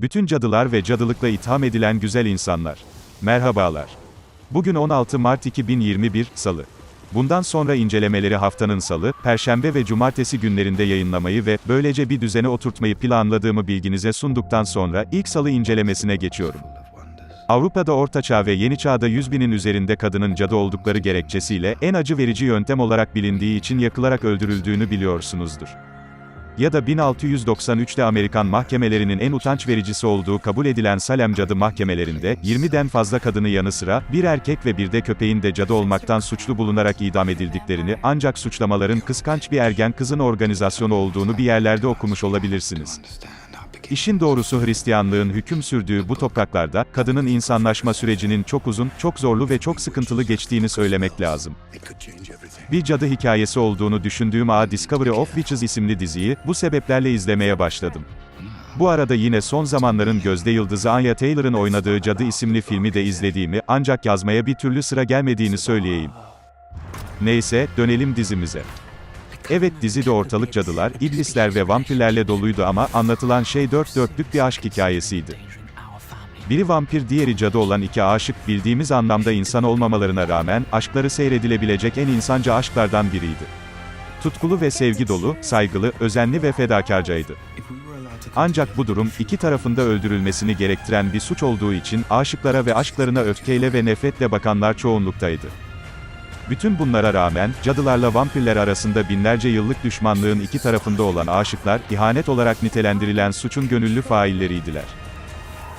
Bütün cadılar ve cadılıkla itham edilen güzel insanlar. Merhabalar. Bugün 16 Mart 2021, Salı. Bundan sonra incelemeleri haftanın salı, perşembe ve cumartesi günlerinde yayınlamayı ve böylece bir düzene oturtmayı planladığımı bilginize sunduktan sonra ilk salı incelemesine geçiyorum. Avrupa'da Orta Çağ ve Yeni Çağ'da 100 binin üzerinde kadının cadı oldukları gerekçesiyle en acı verici yöntem olarak bilindiği için yakılarak öldürüldüğünü biliyorsunuzdur. Ya da 1693'te Amerikan mahkemelerinin en utanç vericisi olduğu kabul edilen Salem cadı mahkemelerinde, 20'den fazla kadını yanı sıra, bir erkek ve bir de köpeğin de cadı olmaktan suçlu bulunarak idam edildiklerini, ancak suçlamaların kıskanç bir ergen kızın organizasyonu olduğunu bir yerlerde okumuş olabilirsiniz. İşin doğrusu Hristiyanlığın hüküm sürdüğü bu topraklarda, kadının insanlaşma sürecinin çok uzun, çok zorlu ve çok sıkıntılı geçtiğini söylemek lazım. Bir cadı hikayesi olduğunu düşündüğüm A Discovery of Witches isimli diziyi, bu sebeplerle izlemeye başladım. Bu arada yine son zamanların gözde yıldızı Anya Taylor'ın oynadığı Cadı isimli filmi de izlediğimi, ancak yazmaya bir türlü sıra gelmediğini söyleyeyim. Neyse, dönelim dizimize. Evet dizide ortalık cadılar, iblisler ve vampirlerle doluydu ama anlatılan şey dört dörtlük bir aşk hikayesiydi. Biri vampir diğeri cadı olan iki aşık bildiğimiz anlamda insan olmamalarına rağmen aşkları seyredilebilecek en insanca aşklardan biriydi. Tutkulu ve sevgi dolu, saygılı, özenli ve fedakarcaydı. Ancak bu durum iki tarafında öldürülmesini gerektiren bir suç olduğu için aşıklara ve aşklarına öfkeyle ve nefretle bakanlar çoğunluktaydı. Bütün bunlara rağmen, cadılarla vampirler arasında binlerce yıllık düşmanlığın iki tarafında olan aşıklar, ihanet olarak nitelendirilen suçun gönüllü failleriydiler.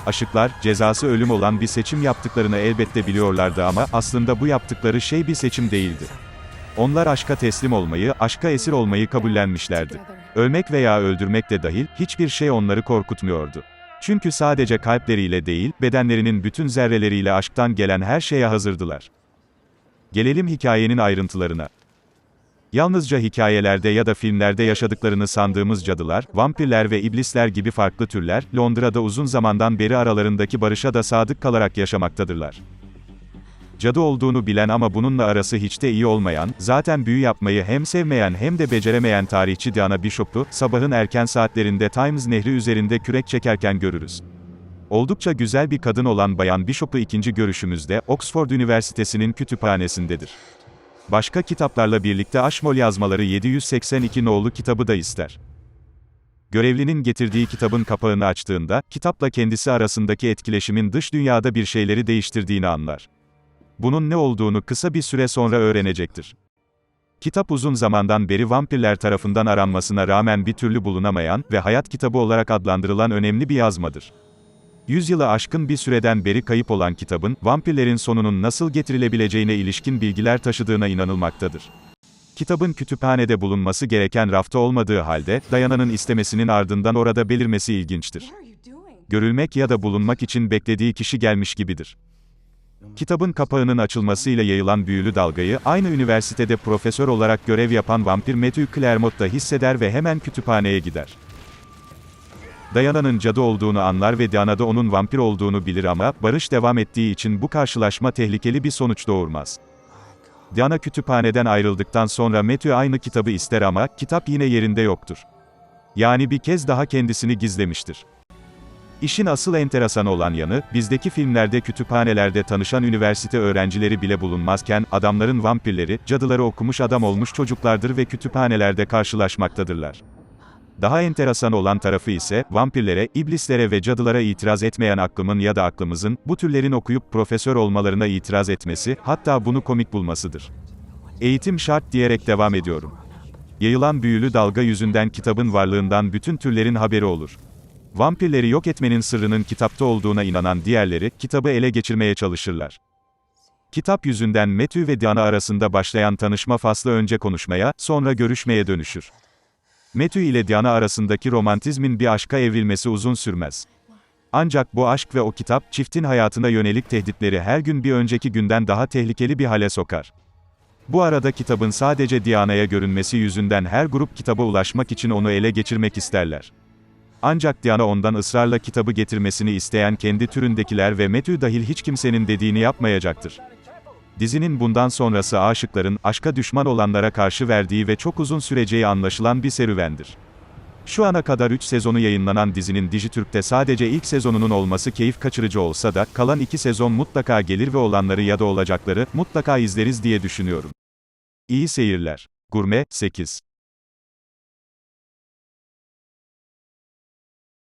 Aşıklar, cezası ölüm olan bir seçim yaptıklarını elbette biliyorlardı ama, aslında bu yaptıkları şey bir seçim değildi. Onlar aşka teslim olmayı, aşka esir olmayı kabullenmişlerdi. Ölmek veya öldürmek de dahil, hiçbir şey onları korkutmuyordu. Çünkü sadece kalpleriyle değil, bedenlerinin bütün zerreleriyle aşktan gelen her şeye hazırdılar. Gelelim hikayenin ayrıntılarına. Yalnızca hikayelerde ya da filmlerde yaşadıklarını sandığımız cadılar, vampirler ve iblisler gibi farklı türler, Londra'da uzun zamandan beri aralarındaki barışa da sadık kalarak yaşamaktadırlar. Cadı olduğunu bilen ama bununla arası hiç de iyi olmayan, zaten büyü yapmayı hem sevmeyen hem de beceremeyen tarihçi Diana Bishop'u, sabahın erken saatlerinde Thames Nehri üzerinde kürek çekerken görürüz. Oldukça güzel bir kadın olan Bayan Bishop'u ikinci görüşümüzde, Oxford Üniversitesi'nin kütüphanesindedir. Başka kitaplarla birlikte Ashmole yazmaları 782 nolu kitabı da ister. Görevlinin getirdiği kitabın kapağını açtığında, kitapla kendisi arasındaki etkileşimin dış dünyada bir şeyleri değiştirdiğini anlar. Bunun ne olduğunu kısa bir süre sonra öğrenecektir. Kitap uzun zamandan beri vampirler tarafından aranmasına rağmen bir türlü bulunamayan ve hayat kitabı olarak adlandırılan önemli bir yazmadır. Yüzyılı aşkın bir süreden beri kayıp olan kitabın, vampirlerin sonunun nasıl getirilebileceğine ilişkin bilgiler taşıdığına inanılmaktadır. Kitabın kütüphanede bulunması gereken rafta olmadığı halde, Dayana'nın istemesinin ardından orada belirmesi ilginçtir. Görülmek ya da bulunmak için beklediği kişi gelmiş gibidir. Kitabın kapağının açılmasıyla yayılan büyülü dalgayı, aynı üniversitede profesör olarak görev yapan vampir Matthew Claremont da hisseder ve hemen kütüphaneye gider. Dayana'nın cadı olduğunu anlar ve Diana da onun vampir olduğunu bilir ama, barış devam ettiği için bu karşılaşma tehlikeli bir sonuç doğurmaz. Diana kütüphaneden ayrıldıktan sonra Matthew aynı kitabı ister ama, kitap yine yerinde yoktur. Yani bir kez daha kendisini gizlemiştir. İşin asıl enteresan olan yanı, bizdeki filmlerde kütüphanelerde tanışan üniversite öğrencileri bile bulunmazken, adamların vampirleri, cadıları okumuş adam olmuş çocuklardır ve kütüphanelerde karşılaşmaktadırlar. Daha enteresan olan tarafı ise, vampirlere, iblislere ve cadılara itiraz etmeyen aklımın ya da aklımızın, bu türlerin okuyup profesör olmalarına itiraz etmesi, hatta bunu komik bulmasıdır. Eğitim şart diyerek devam ediyorum. Yayılan büyülü dalga yüzünden kitabın varlığından bütün türlerin haberi olur. Vampirleri yok etmenin sırrının kitapta olduğuna inanan diğerleri, kitabı ele geçirmeye çalışırlar. Kitap yüzünden Matthew ve Diana arasında başlayan tanışma faslı önce konuşmaya, sonra görüşmeye dönüşür. Matthew ile Diana arasındaki romantizmin bir aşka evrilmesi uzun sürmez. Ancak bu aşk ve o kitap, çiftin hayatına yönelik tehditleri her gün bir önceki günden daha tehlikeli bir hale sokar. Bu arada kitabın sadece Diana'ya görünmesi yüzünden her grup kitaba ulaşmak için onu ele geçirmek isterler. Ancak Diana ondan ısrarla kitabı getirmesini isteyen kendi türündekiler ve Matthew dahil hiç kimsenin dediğini yapmayacaktır. Dizinin bundan sonrası aşıkların, aşka düşman olanlara karşı verdiği ve çok uzun süreceği anlaşılan bir serüvendir. Şu ana kadar 3 sezonu yayınlanan dizinin Dijitürk'te sadece ilk sezonunun olması keyif kaçırıcı olsa da, kalan 2 sezon mutlaka gelir ve olanları ya da olacakları, mutlaka izleriz diye düşünüyorum. İyi seyirler. Gurme, 8